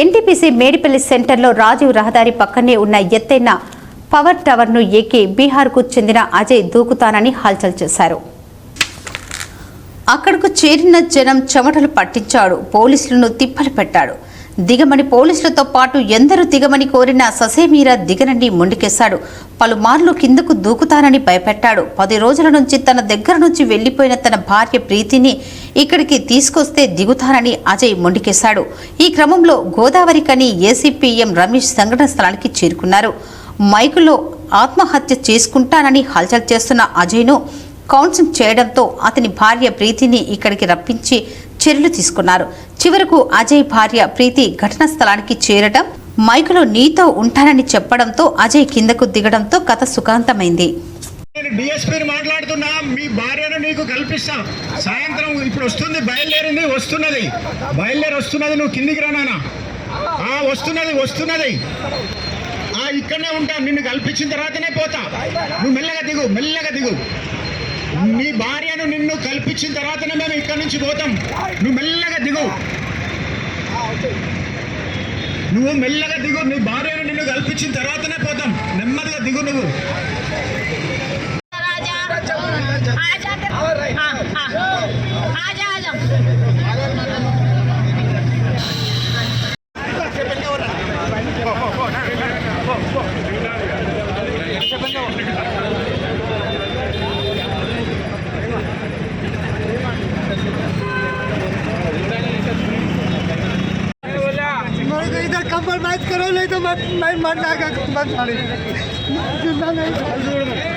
NTPC Medipalli సెంటర్లో రాజీవ్ రహదారి పక్కనే ఉన్న ఎత్తైన పవర్ టవర్ను ఎక్కి బీహార్కు చెందిన అజయ్ దూకుతానని హల్చల్ చేశారు. అక్కడకు చేరిన జనం చెమటలు పట్టించాడు పోలీసులను తిప్పలు పెట్టాడు. దిగమని పోలీసులతో పాటు ఎందరూ దిగమని కోరిన ససేమీరా దిగనండి మొండికేశాడు. పలుమార్లు కిందకు దూకుతానని భయపెట్టాడు. పది రోజుల నుంచి తన దగ్గర నుంచి వెళ్ళిపోయిన తన భార్య ప్రీతిని ఇక్కడికి తీసుకొస్తే దిగుతానని అజయ్ మొండికేశాడు. ఈ క్రమంలో గోదావరికని ఏసీపీఎం రమేష్ సంఘటన స్థలానికి చేరుకున్నారు. మైకులో ఆత్మహత్య చేసుకుంటానని హల్చల్ చేస్తున్న అజయ్ను కౌన్సిలింగ్ చేయడంతో అతని భార్య ప్రీతిని ఇక్కడికి రప్పించి చర్యలు తీసుకున్నారు. చివరకు అజయ్ భార్య ప్రీతి ఘటనా స్థలానికి చేరటం మైకులో నీతో ఉంటానని చెప్పడంతో అజయ్ కిందకు దిగడంతో కథ సుఖాంతమైంది. నేను డిఎస్పీని మాట్లాడుతున్నా మీ భార్యను నీకు కల్పిస్తా. సాయంత్రం ఇప్పుడు వస్తుంది బయలుదేరింది వస్తున్నది. బయలుదేరి వస్తున్నది నువ్వు కిందికి రా ఆ వస్తున్నది వస్తున్నది. ఆ ఇక్కడనే ఉంటా నిన్ను కల్పించిన తర్వాతనే పోతా. నువ్వు మెల్లగా దిగు మెల్లగా దిగు. నీ భార్యను నిన్ను కల్పించిన తర్వాతనే మేము ఇక్కడి నుంచి పోతాం. నువ్వు మెల్లగా దిగు. నువ్వు మెల్లగా దిగు. నీ భార్యను నిన్ను కల్పించిన తర్వాతనే పోతాం. నెమ్మదిగా దిగు నువ్వు. आजा को इधर कंप्रोमाइज करो नहीं तो मैं मैं मर जाएगा मत जिंदा नहीं